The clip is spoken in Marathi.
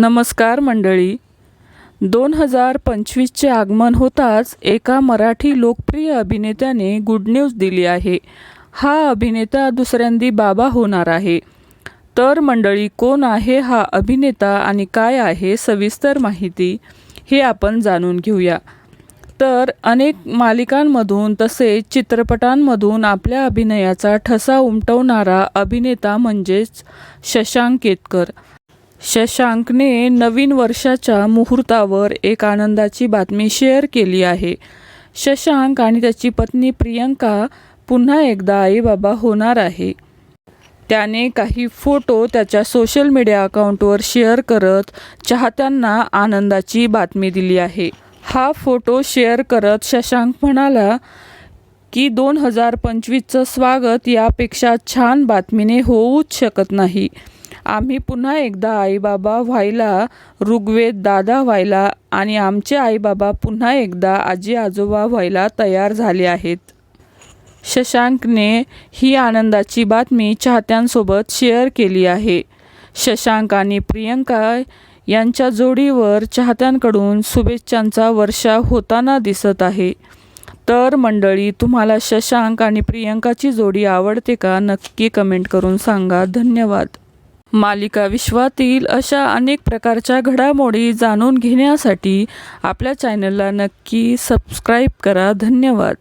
नमस्कार मंडळी. दोन हजार पंचवीसचे आगमन होताच एका मराठी लोकप्रिय अभिनेत्याने गुड न्यूज दिली आहे. हा अभिनेता दुसऱ्यांदी बाबा होणार आहे. तर मंडळी कोण आहे हा अभिनेता आणि काय आहे सविस्तर माहिती हे आपण जाणून घेऊया. तर अनेक मालिकांमधून तसेच चित्रपटांमधून आपल्या अभिनयाचा ठसा उमटवणारा अभिनेता म्हणजेच शशांक केतकर. शशांकने नवीन वर्षाच्या मुहूर्तावर एक आनंदाची बातमी शेअर केली आहे. शशांक आणि त्याची पत्नी प्रियंका पुन्हा एकदा आईबाबा होणार आहे. त्याने काही फोटो त्याच्या सोशल मीडिया अकाउंटवर शेअर करत चाहत्यांना आनंदाची बातमी दिली आहे. हा फोटो शेअर करत शशांक म्हणाला की दोन हजार पंचवीसचं स्वागत यापेक्षा छान बातमीने होऊच शकत नाही. आम्ही पुन्हा एकदा आईबाबा व्हायला ऋग्वेद दादा व्हायला आणि आमचे आईबाबा पुन्हा एकदा आजी आजोबा व्हायला तयार झाले आहेत. शशांकने ही आनंदाची बातमी चाहत्यांसोबत शेअर केली आहे. शशांक आणि प्रियंका यांच्या जोडीवर चाहत्यांकडून शुभेच्छांचा वर्षा होताना दिसत आहे. तर मंडळी तुम्हाला शशांक आणि प्रियंकाची जोडी आवडते का? नक्की कमेंट करून सांगा. धन्यवाद. मालिका विश्वातील अशा अनेक प्रकारच्या घडामोडी जाणून घेण्यासाठी आपल्या चॅनलला नक्की सबस्क्राईब करा. धन्यवाद.